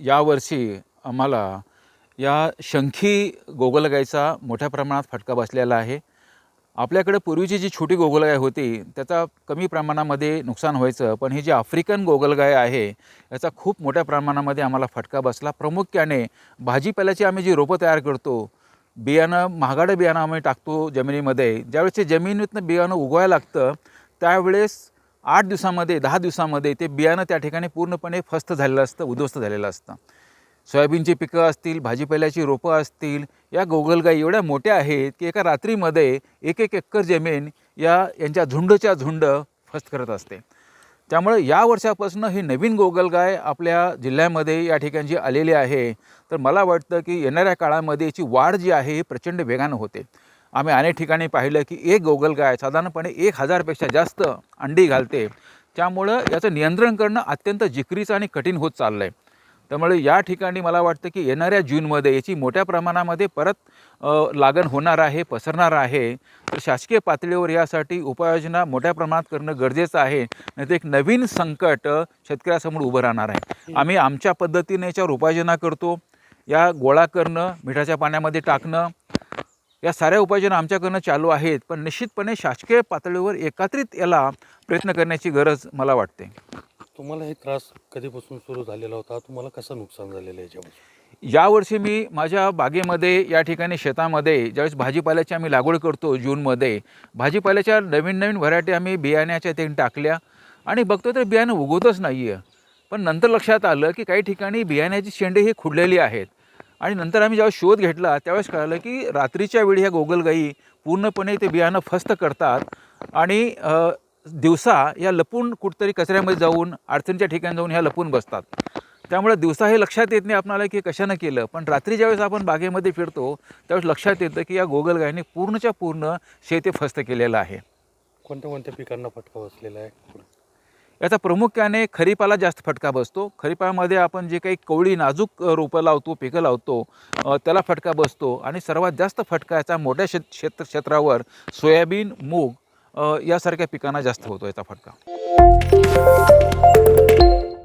यावर्षी आम्हाला या शंखी गोगलगायचा मोठ्या प्रमाणात फटका बसलेला आहे. आपल्याकडे पूर्वीची जी छोटी गोगलगाय होती त्याचा कमी प्रमाणामध्ये नुकसान व्हायचं पण ही जी आफ्रिकन गोगलगाय आहे याचा खूप मोठ्या प्रमाणामध्ये आम्हाला फटका बसला. प्रामुख्याने भाजीपाल्याची आम्ही जी रोपं तयार करतो बियाणं महागाडं बियाणं आम्ही टाकतो जमिनीमध्ये. ज्यावेळेस ते जमिनीतनं बियाणं उगवायला लागतं त्यावेळेस आठ दिवसामध्ये दहा दिवसामध्ये ते बियाणं त्या ठिकाणी पूर्णपणे फस्त झालेलं असतं उद्ध्वस्त झालेलं असतं. सोयाबीनची पिकं असतील भाजीपाल्याची रोपं असतील या गोगलगाई एवढ्या मोठ्या आहेत की एका रात्रीमध्ये एक एक एकर जमीन या यांच्या झुंडच्या झुंड फस्त करत असते. त्यामुळे या वर्षापासून ही नवीन गोगलगाय आपल्या जिल्ह्यामध्ये या ठिकाणी आलेली आहे. तर मला वाटतं की येणाऱ्या काळामध्ये याची वाढ जी आहे ही प्रचंड वेगानं होते. आम्ही अनेक ठिकाणी पाहिलं की एक गोगलगाय साधारणपणे एक हजारपेक्षा जास्त अंडी घालते. त्यामुळं याचं नियंत्रण करणं अत्यंत जिकरीचं आणि कठीण होत चाललं आहे त्यामुळे या ठिकाणी मला वाटतं की येणाऱ्या जूनमध्ये याची मोठ्या प्रमाणामध्ये परत लागण होणार आहे पसरणार आहे. तर शासकीय पातळीवर यासाठी उपाययोजना मोठ्या प्रमाणात करणं गरजेचं आहे. नाही तर एक नवीन संकट शेतकऱ्यासमोर उभं राहणार आहे. आम्ही आमच्या पद्धतीने याच्यावर उपाययोजना करतो. या गोळा करणं मिठाच्या पाण्यामध्ये टाकणं या साऱ्या उपाययोजना आमच्याकडनं चालू आहेत पण निश्चितपणे शासकीय पातळीवर एकत्रित याला प्रयत्न करण्याची गरज मला वाटते. तुम्हाला हे त्रास कधीपासून सुरू झालेला होता? तुम्हाला कसं नुकसान झालेलं आहे याच्यापासून यावर्षी मी माझ्या बागेमध्ये या ठिकाणी शेतामध्ये ज्यावेळेस भाजीपाल्याची आम्ही लागवड करतो जूनमध्ये भाजीपाल्याच्या नवीन नवीन व्हरायटी आम्ही बियाण्याच्या ते टाकल्या आणि बघतो तर बियाणं उगवतच नाही आहे पण नंतर लक्षात आलं की काही ठिकाणी बियाण्याची शेंडे ही खुडलेली आहेत. आणि नंतर आम्ही जेव्हा शोध घेतला त्यावेळेस कळलं की रात्रीच्या वेळी ह्या गोगलगाई पूर्णपणे ते बियाणं फस्त करतात आणि दिवसा या लपून कुठतरी कचऱ्यामध्ये जाऊन अडचणीच्या ठिकाणी जाऊन ह्या लपून बसतात. त्यामुळे दिवसा हे लक्षात येत नाही आपणाला की कशानं केलं पण रात्री ज्यावेळेस आपण बागेमध्ये फिरतो त्यावेळेस लक्षात येतं की या गोगलगायने पूर्णच्या पूर्ण शेती फस्त केलेलं आहे. कोणत्या कोणत्या पिकांना फटका बसलेला आहे? याचा प्रामुख्याने खरीपाला जास्त फटका बसतो. खरीपामध्ये आपण जे काही कवळी नाजूक रोपं लावतो पिकं लावतो त्याला फटका बसतो आणि सर्वात जास्त फटका याचा मोठ्या शेत क्षेत्र क्षेत्रावर सोयाबीन मूग यासारख्या पिकांना जास्त होतो याचा फटका.